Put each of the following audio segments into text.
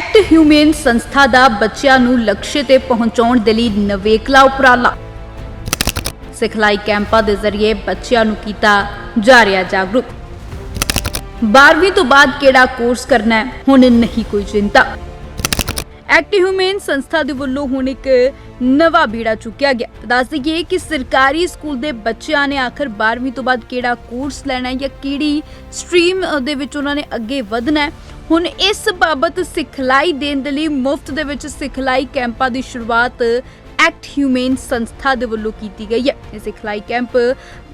Act human ਸੰਸਥਾ ਦਾ ਬੱਚਿਆਂ ਨੂੰ ਲਕਸ਼ਯ ਤੇ ਪਹੁੰਚਾਉਣ ਦੇ ਲਈ ਨਵੇਕਲਾ ਉਪਰਾਲਾ। ਸਿਖਲਾਈ ਕੈਂਪਾਂ ਦੇ ਜ਼ਰੀਏ ਬੱਚਿਆਂ ਨੂੰ ਕੀਤਾ ਜਾ ਰਿਹਾ ਜਾਗਰੂਕ। 12ਵੀਂ ਤੋਂ ਬਾਅਦ ਕਿਹੜਾ ਕੋਰਸ ਕਰਨਾ ਹੈ? ਹੁਣ ਨਹੀਂ ਕੋਈ ਚਿੰਤਾ। ਐਕਟ ਹਿਊਮਨ ਸੰਸਥਾ ਦੇ ਵੱਲੋਂ ਹੁਣ ਇੱਕ ਨਵਾਂ ਬੀੜਾ ਚੁੱਕਿਆ ਗਿਆ। ਦੱਸ ਦਈਏ ਕਿ ਸਰਕਾਰੀ ਸਕੂਲ ਦੇ ਬੱਚਿਆਂ ਨੇ ਆਖਰ 12ਵੀਂ ਤੋਂ ਬਾਅਦ ਕਿਹੜਾ ਕੋਰਸ ਲੈਣਾ ਹੈ ਜਾਂ ਕਿਹੜੀ ਸਟਰੀਮ ਦੇ ਵਿੱਚ ਉਹਨਾਂ ਨੇ ਅੱਗੇ ਵਧਣਾ ਹੈ? ਹੁਣ ਇਸ ਬਾਬਤ ਸਿਖਲਾਈ ਦੇਣ ਦੇ ਲਈ ਮੁਫਤ ਦੇ ਵਿੱਚ ਸਿਖਲਾਈ ਕੈਂਪਾਂ ਦੀ ਸ਼ੁਰੂਆਤ ਐਕਟ ਹਿਊਮਨ ਸੰਸਥਾ ਦੇ ਵੱਲੋਂ ਕੀਤੀ ਗਈ ਹੈ। ਇਹ ਸਿਖਲਾਈ ਕੈਂਪ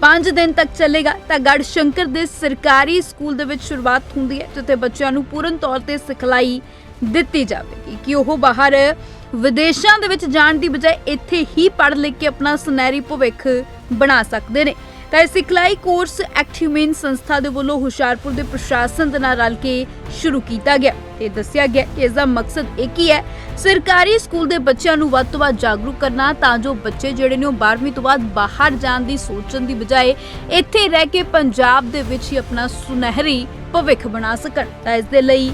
5 ਦਿਨ ਤੱਕ ਚੱਲੇਗਾ। ਤਾਂ ਗੜ ਸ਼ੰਕਰ ਦੇ ਸਰਕਾਰੀ ਸਕੂਲ ਦੇ ਵਿੱਚ ਸ਼ੁਰੂਆਤ ਹੁੰਦੀ ਹੈ, ਜਿੱਥੇ ਬੱਚਿਆਂ ਨੂੰ ਪੂਰਨ ਤੌਰ ਤੇ ਸਿਖਲਾਈ ਦਿੱਤੀ ਜਾਵੇਗੀ। ਕਿ ਉਹ ਬਾਹਰ ਵਿਦੇਸ਼ਾਂ ਦੇ ਵਿੱਚ ਜਾਣ ਦੀ ਬਜਾਏ ਇੱਥੇ ਹੀ ਪੜ੍ਹ ਲਿਖ ਕੇ ਆਪਣਾ ਸੁਨਹਿਰੀ ਭਵਿੱਖ ਬਣਾ ਸਕਦੇ ਨੇ। ਤਾਂ ਇਹ ਸਿਖਲਾਈ ਕੋਰਸ ਐਕਟ ਸੰਸਥਾ ਦੇ ਵੱਲੋਂ ਹੁਸ਼ਿਆਰਪੁਰ ਦੇ ਪ੍ਰਸ਼ਾਸਨ ਦੇ ਨਾਲ ਰਲ ਕੇ ਸ਼ੁਰੂ ਕੀਤਾ ਗਿਆ ਤੇ ਦੱਸਿਆ ਗਿਆ ਕਿ ਇਸ ਦਾ ਮਕਸਦ ਇੱਕ ਹੀ ਹੈ, ਸਰਕਾਰੀ ਸਕੂਲ ਦੇ ਬੱਚਿਆਂ ਨੂੰ ਵੱਧ ਤੋਂ ਵੱਧ ਜਾਗਰੂਕ ਕਰਨਾ ਤਾਂ ਜੋ ਬੱਚੇ ਜਿਹੜੇ ਨੇ ਉਹ 12ਵੀਂ ਤੋਂ ਬਾਅਦ ਬਾਹਰ ਜਾਣ ਦੀ ਸੋਚਣ ਦੀ ਬਜਾਏ ਇੱਥੇ ਰਹਿ ਕੇ ਪੰਜਾਬ ਦੇ ਵਿੱਚ ਹੀ ਆਪਣਾ ਸੁਨਹਿਰੀ ਭਵਿੱਖ ਬਣਾ ਸਕਣ। ਤਾਂ ਇਸ ਦੇ ਲਈ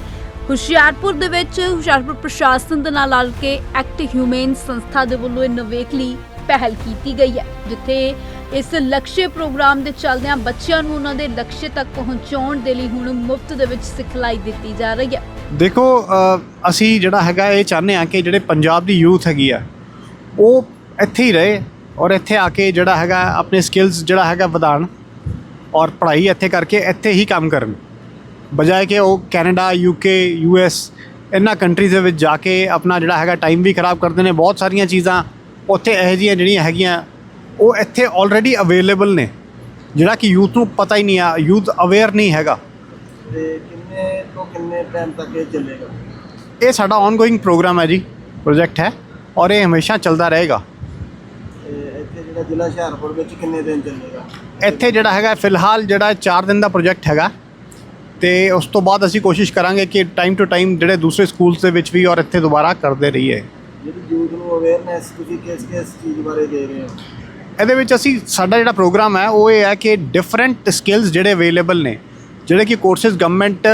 ਹੁਸ਼ਿਆਰਪੁਰ ਦੇ ਵਿੱਚ ਹੁਸ਼ਿਆਰਪੁਰ ਪ੍ਰਸ਼ਾਸਨ ਦੇ ਨਾਲ ਰਲ ਕੇ ਐਕਟ ਹਿਊਮਨ ਸੰਸਥਾ ਦੇ ਵੱਲੋਂ ਇਹ ਨਵੇਕਲੀ ਪਹਿਲ ਕੀਤੀ ਗਈ ਹੈ, ਜਿੱਥੇ ਇਸ ਲਕਸ਼ਯ ਪ੍ਰੋਗਰਾਮ ਦੇ ਚੱਲਦਿਆਂ ਬੱਚਿਆਂ ਨੂੰ ਉਹਨਾਂ ਦੇ ਲਕਸ਼ਯ ਤੱਕ ਪਹੁੰਚਾਉਣ ਦੇ ਲਈ ਹੁਣ ਮੁਫਤ ਦੇ ਵਿੱਚ ਸਿਖਲਾਈ ਦਿੱਤੀ ਜਾ ਰਹੀ ਹੈ। ਦੇਖੋ ਅਸੀਂ ਜਿਹੜਾ ਹੈਗਾ ਇਹ ਚਾਹੁੰਦੇ ਆ ਕਿ ਜਿਹੜੇ ਪੰਜਾਬ ਦੀ ਯੂਥ ਹੈਗੀ ਆ, ਉਹ ਇੱਥੇ ਹੀ ਰਹੇ ਔਰ ਇੱਥੇ ਆ ਕੇ ਜਿਹੜਾ ਹੈਗਾ ਆਪਣੇ ਸਕਿੱਲਸ ਜਿਹੜਾ ਹੈਗਾ ਵਧਾਉਣ ਔਰ ਪੜ੍ਹਾਈ ਇੱਥੇ ਕਰਕੇ ਇੱਥੇ ਹੀ ਕੰਮ ਕਰਨ। ਬਜਾਏ ਕਿ ਉਹ ਕੈਨੇਡਾ ਯੂਕੇ ਯੂਐਸ ਇਹਨਾਂ ਕੰਟਰੀਜ਼ ਦੇ ਵਿੱਚ ਜਾ ਕੇ ਆਪਣਾ ਜਿਹੜਾ ਹੈਗਾ ਟਾਈਮ ਵੀ ਖਰਾਬ ਕਰਦੇ ਨੇ, ਬਹੁਤ ਸਾਰੀਆਂ ਚੀਜ਼ਾਂ ਉੱਥੇ ਇਹੋ ਜਿਹੀਆਂ ਜਿਹੜੀਆਂ ਹੈਗੀਆਂ ਉਹ ਇੱਥੇ ਆਲਰੇਡੀ ਅਵੇਲੇਬਲ ਨੇ। ਜਿਹੜਾ ਕਿ ਯੂਥ ਨੂੰ ਪਤਾ ਹੀ ਨਹੀਂ ਆ ਯੂਥ ਅਵੇਅਰ ਨਹੀਂ ਹੈਗਾ। ਤੇ ਕਿੰਨੇ ਤੋਂ ਕਿੰਨੇ ਟਾਈਮ ਤੱਕ ਇਹ ਚੱਲੇਗਾ? ਇਹ ਸਾਡਾ ਆਨਗੋਇੰਗ ਪ੍ਰੋਗਰਾਮ ਹੈ ਜੀ ਪ੍ਰੋਜੈਕਟ ਹੈ ਔਰ ਇਹ ਹਮੇਸ਼ਾ ਚੱਲਦਾ ਰਹੇਗਾ। ਤੇ ਇੱਥੇ ਜਿਹੜਾ ਜ਼ਿਲ੍ਹਾ ਹੁਸ਼ਿਆਰਪੁਰ ਵਿੱਚ ਕਿੰਨੇ ਦਿਨ ਚੱਲੇਗਾ? ਇੱਥੇ ਜਿਹੜਾ ਹੈਗਾ ਫਿਲਹਾਲ ਜਿਹੜਾ 4 ਦਿਨ ਦਾ ਪ੍ਰੋਜੈਕਟ ਹੈਗਾ ਤੇ ਉਸ ਤੋਂ ਬਾਅਦ ਅਸੀਂ ਕੋਸ਼ਿਸ਼ ਕਰਾਂਗੇ ਕਿ ਟਾਈਮ ਟੂ ਟਾਈਮ ਜਿਹੜੇ ਦੂਸਰੇ ਸਕੂਲਸ ਦੇ ਵਿੱਚ ਵੀ ਔਰ ਇੱਥੇ ਦੁਬਾਰਾ ਕਰਦੇ ਰਹੀਏ। ਜਿਹੜੀ ਯੂਥ ਨੂੰ ਅਵੇਅਰਨੈਸ ਤੁਸੀਂ ਕਿਸ ਕਿਸ ਚੀਜ਼ ਬਾਰੇ ਦੇ ਰਹੇ ਹੋ? ਇਹਦੇ ਵਿੱਚ ਅਸੀਂ ਸਾਡਾ ਜਿਹੜਾ ਪ੍ਰੋਗਰਾਮ ਹੈ ਉਹ ਇਹ ਹੈ ਕਿ ਡਿਫਰੈਂਟ ਸਕਿੱਲਸ ਜਿਹੜੇ ਅਵੇਲੇਬਲ ਨੇ ਜਿਹੜੇ ਕਿ ਕੋਰਸਸ ਗਵਰਨਮੈਂਟ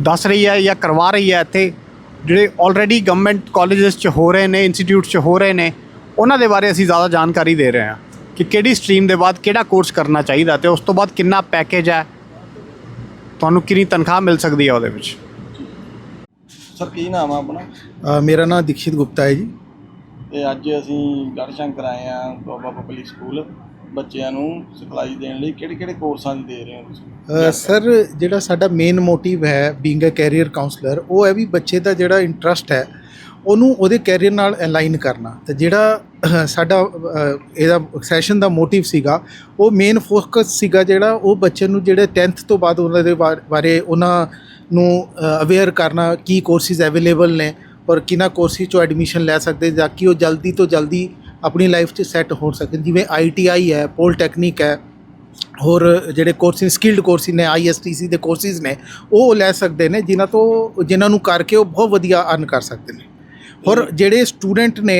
ਦੱਸ ਰਹੀ ਹੈ ਜਾਂ ਕਰਵਾ ਰਹੀ ਹੈ ਇੱਥੇ ਜਿਹੜੇ ਆਲਰੇਡੀ ਗਵਰਨਮੈਂਟ ਕਾਲਜਸ 'ਚ ਹੋ ਰਹੇ ਨੇ ਇੰਸਟੀਚਿਊਟ 'ਚ ਹੋ ਰਹੇ ਨੇ ਉਹਨਾਂ ਦੇ ਬਾਰੇ ਅਸੀਂ ਜ਼ਿਆਦਾ ਜਾਣਕਾਰੀ ਦੇ ਰਹੇ ਹਾਂ ਕਿ ਕਿਹੜੀ ਸਟਰੀਮ ਦੇ ਬਾਅਦ ਕਿਹੜਾ ਕੋਰਸ ਕਰਨਾ ਚਾਹੀਦਾ ਤੇ ਉਸ ਤੋਂ ਬਾਅਦ ਕਿੰਨਾ ਪੈਕੇਜ ਹੈ ਤੁਹਾਨੂੰ ਕਿੰਨੀ ਤਨਖਾਹ ਮਿਲ ਸਕਦੀ ਹੈ ਉਹਦੇ ਵਿੱਚ। ਸਰ ਕੀ ਨਾਮ ਆ ਆਪਣਾ? ਮੇਰਾ ਨਾਮ ਦੀਕਸ਼ਿਤ ਗੁਪਤਾ ਹੈ ਜੀ। ਤੇ ਅੱਜ ਅਸੀਂ ਗੜਸ਼ੰਕਰ ਆਏ ਆ ਬਾਬਾ ਪਬਲਿਕ ਸਕੂਲ ਬੱਚਿਆਂ ਨੂੰ ਸਿਖਲਾਈ ਦੇਣ ਲਈ। ਕਿਹੜੇ ਕਿਹੜੇ ਕੋਰਸਾਂ ਦੀ ਦੇ ਰਹੇ ਹੋ ਤੁਸੀਂ? ਸਰ, ਜਿਹੜਾ ਸਾਡਾ ਮੇਨ ਮੋਟਿਵ ਹੈ ਬੀਇੰਗ ਅ ਕੈਰੀਅਰ ਕਾਉਂਸਲਰ ਉਹ ਹੈ ਵੀ ਬੱਚੇ ਦਾ ਜਿਹੜਾ ਇੰਟਰਸਟ ਹੈ, ਉਹਨੂੰ ਉਹਦੇ ਕੈਰੀਅਰ ਨਾਲ ਅਲਾਈਨ ਕਰਨਾ। ਤੇ ਜਿਹੜਾ ਸਾਡਾ ਇਹਦਾ ਸੈਸ਼ਨ ਦਾ ਮੋਟਿਵ ਸੀਗਾ, ਉਹ ਮੇਨ ਫੋਕਸ ਸੀਗਾ ਜਿਹੜਾ ਉਹ ਬੱਚੇ ਨੂੰ ਜਿਹੜੇ 10th ਤੋਂ ਬਾਅਦ ਉਹਨਾਂ ਦੇ ਬਾ- ਬਾਰੇ ਉਹਨਾਂ ਨੂੰ ਅਵੇਅਰ ਕਰਨਾ, ਕੀ ਕੋਰਸਿਸ ਅਵੇਲੇਬਲ ਨੇ ਔਰ ਕਿਹਨਾਂ ਕੋਰਸਿਸ ਚੋਂ ਐਡਮਿਸ਼ਨ ਲੈ ਸਕਦੇ ਤਾਂ ਕਿ ਉਹ ਜਲਦੀ ਤੋਂ ਜਲਦੀ ਆਪਣੀ ਲਾਈਫ 'ਚ ਸੈੱਟ ਹੋ ਸਕਣ। ਜਿਵੇਂ ਆਈਟੀਆਈ ਹੈ ਪੋਲੀਟੈਕਨਿਕ ਹੈ, ਹੋਰ ਜਿਹੜੇ ਕੋਰਸਿਸ ਸਕਿਲਡ ਕੋਰਸਿਸ ਨੇ ਆਈਐਸਟੀਸੀ ਦੇ ਕੋਰਸਿਸ ਨੇ, ਉਹ ਲੈ ਸਕਦੇ ਨੇ, ਜਿਨ੍ਹਾਂ ਤੋਂ, ਜਿਨ੍ਹਾਂ ਨੂੰ ਕਰਕੇ ਉਹ ਬਹੁਤ ਵਧੀਆ ਅਰਨ ਕਰ ਸਕਦੇ ਨੇ। ਹੋਰ ਜਿਹੜੇ ਸਟੂਡੈਂਟ ਨੇ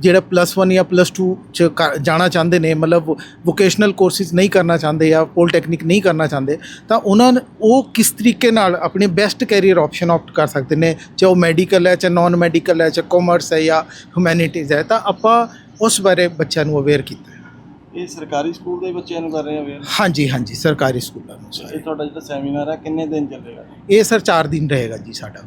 ਜਿਹੜਾ ਪਲੱਸ 1 ਜਾਂ ਪਲੱਸ 2 ਚ ਜਾਣਾ ਚਾਹੁੰਦੇ ਨੇ ਮਤਲਬ ਵੋਕੇਸ਼ਨਲ ਕੋਰਸਿਸ ਨਹੀਂ ਕਰਨਾ ਚਾਹੁੰਦੇ ਜਾਂ ਪੋਲੀਟੈਕਨਿਕ ਨਹੀਂ ਕਰਨਾ ਚਾਹੁੰਦੇ ਤਾਂ ਉਹਨਾਂ ਉਹ ਕਿਸ ਤਰੀਕੇ ਨਾਲ ਆਪਣੇ ਬੈਸਟ ਕੈਰੀਅਰ ਆਪਸ਼ਨ ਆਪਟ ਕਰ ਸਕਦੇ ਨੇ? ਚਾਹੇ ਉਹ ਮੈਡੀਕਲ ਹੈ ਚਾਹੇ ਨਾਨ ਮੈਡੀਕਲ ਹੈ ਚਾਹੇ ਕਾਮਰਸ ਹੈ ਜਾਂ ਹਿਊਮੈਨਿਟੀਜ਼ ਹੈ ਤਾਂ ਆਪਾਂ ਉਸ ਬਾਰੇ ਬੱਚਿਆਂ ਨੂੰ ਅਵੇਅਰ ਕੀਤਾ ਹੈ। ਇਹ ਸਰਕਾਰੀ ਸਕੂਲ ਦੇ ਬੱਚਿਆਂ ਨੂੰ ਕਰ ਰਹੇ ਹੋ ਅਵੇਅਰ ਹਾਂਜੀ ਹਾਂਜੀ ਸਰਕਾਰੀ ਸਕੂਲਾਂ ਨੂੰ ਇਹ ਤੁਹਾਡਾ ਜਿਹੜਾ ਸੈਮੀਨਾਰ ਹੈ ਕਿੰਨੇ ਦਿਨ ਚੱਲੇਗਾ? ਇਹ ਸਰ 4 ਦਿਨ ਰਹੇਗਾ ਜੀ ਸਾਡਾ।